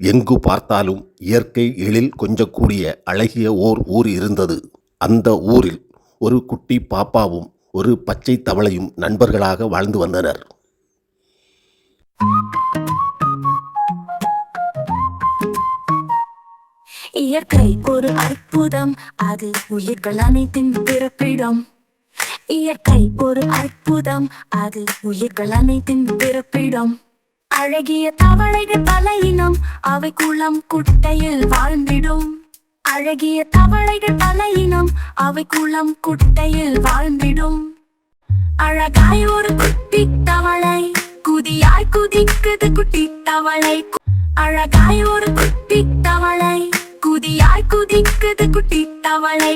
எங்கு பார்த்தாலும் இயற்கை எழில் கொஞ்சக்கூடிய அழகிய ஓர் ஊர் இருந்தது. அந்த ஊரில் ஒரு குட்டி பாப்பாவும் ஒரு பச்சை தவளையும் நண்பர்களாக வாழ்ந்து வந்தனர். இயற்கை ஒரு அற்புதம் அது உயிர்கள் அனைத்தின் பிறப்பிடம். இயற்கை ஒரு அற்புதம் அது உயிர்கள் அனைத்தின் பிறப்பிடம். அழகிய தவளைகள் பல இனம் அவை குளம் குட்டையில் வாழ்ந்திடும். அழகிய தவளைகள் பல இனம் அவை குளம் குட்டையில் வாழ்ந்திடும். அழகாய் ஒரு குட்டி தவளை குதியாய் குதிக்குது குட்டி தவளை அழகாய் ஒரு குட்டி தவளை குதியாய் குதிக்குது குட்டி தவளை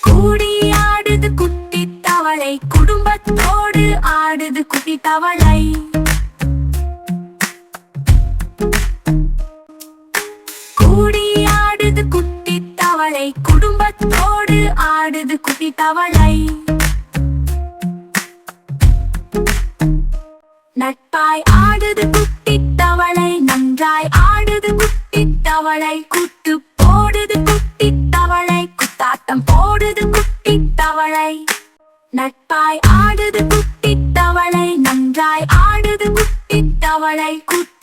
கூடி ஆடுது குட்டி தவளை குடும்பத்தோடு ஆடுது குட்டி தவளை ஆடுது குட்டி தவளை. குடும்பத்தோடு ஆடுது குட்டி தவளை. நட்பாய் ஆடுது குட்டி தவளை. நன்றாய் ஆடுது குட்டி தவளை. குட்டு போடுது குட்டி தவளை. குத்தாட்டம் போடுது குட்டி தவளை. நட்பாய் ஆடுது குட்டி தவளை. நன்றாய் ஆடுது குட்டி தவளை. குட்டு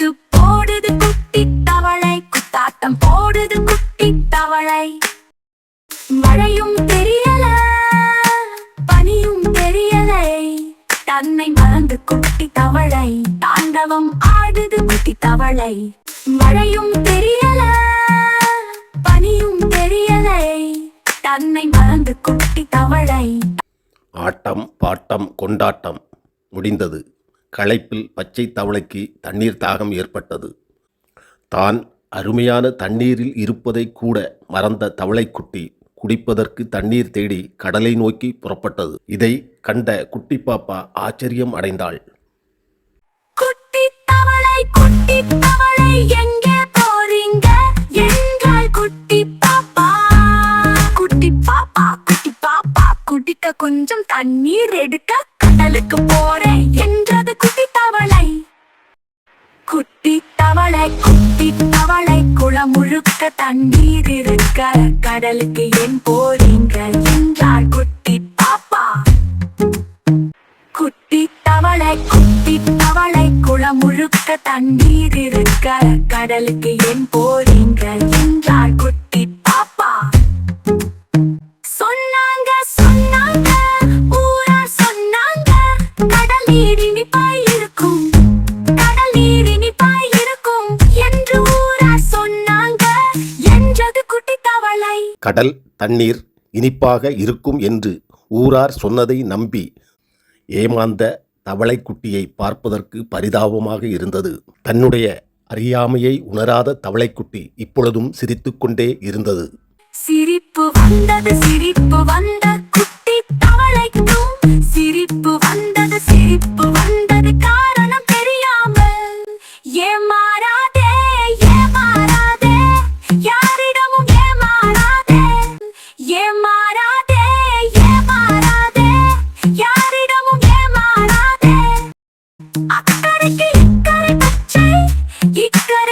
தெரியலை தன்னை மறந்து குட்டி தவளை. தாண்டவம் ஆடுது குட்டி தவளை. மழையும் தெரியல பனியும் தெரியலை. தன்னை மறந்து குட்டி தவளை. ஆட்டம் பாட்டம் கொண்டாட்டம் முடிந்தது. களைப்பில் பச்சை தவளைக்கு தண்ணீர் தாகம் ஏற்பட்டது. தான் அருமையான தண்ணீரில் இருப்பதை கூட மறந்த தவளைக்குட்டி குடிப்பதற்கு தண்ணீர் தேடி கடலை நோக்கி புறப்பட்டது. இதை கண்ட குட்டி பாப்பா ஆச்சரியம் அடைந்தாள். குட்டி தவளை குட்டி தவளை எங்கே போறீங்க? குட்டி பாப்பா. குட்டி பாப்பா குட்டி பாப்பா குடிக்க கொஞ்சம் தண்ணீர் எடுக்க கடலுக்கு போறேன். குட்டி தவளை குட்டி தவளை குளம் முழுக்க தண்ணீர் இருக்க கடலுக்கு என் போறீங்க? என்றார் குட்டி பாப்பா. குட்டி தவளை குட்டி தவளை குளம் முழுக்க தண்ணீர் இருக்க கடலுக்கு என் போறீங்க? என்றார் குட்டி கடல் தண்ணீர் இனிப்பாக இருக்கும் என்று ஊரார் சொன்னதை நம்பி ஏமாந்த தவளைக்குட்டியை பார்ப்பதற்கு பரிதாபமாக இருந்தது. தன்னுடைய அறியாமையை உணராத தவளைக்குட்டி இப்பொழுதும் சிரித்துக்கொண்டே இருந்தது. சிரிப்பு வந்தது சிரிப்பு வந்தது.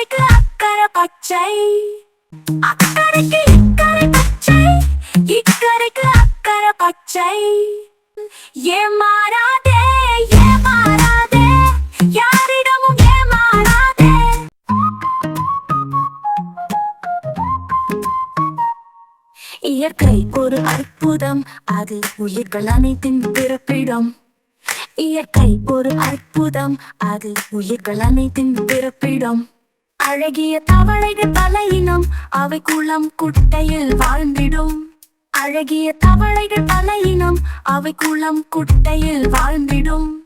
அக்கறைக்கு அக்கறை பச்சை. அக்கறைக்கு இக்கரை பச்சை. இக்கரைக்கு அக்கறை பச்சை. ஏமாறாதே ஏமாறாதே. யாரிடமும் ஏமாறாதே. இயற்கை ஒரு அற்புதம் அது உயிர்கள் அனைத்தின் பிறப்பிடம். இயற்கை ஒரு அற்புதம் அது உயிர்கள் அனைத்தின் பிறப்பிடம். அழகிய தவளைகள் பல இனம் அவை குளம் குட்டையில் வாழ்ந்திடும். அழகிய தவளைகள் பல இனம் அவை குளம் குட்டையில் வாழ்ந்திடும்.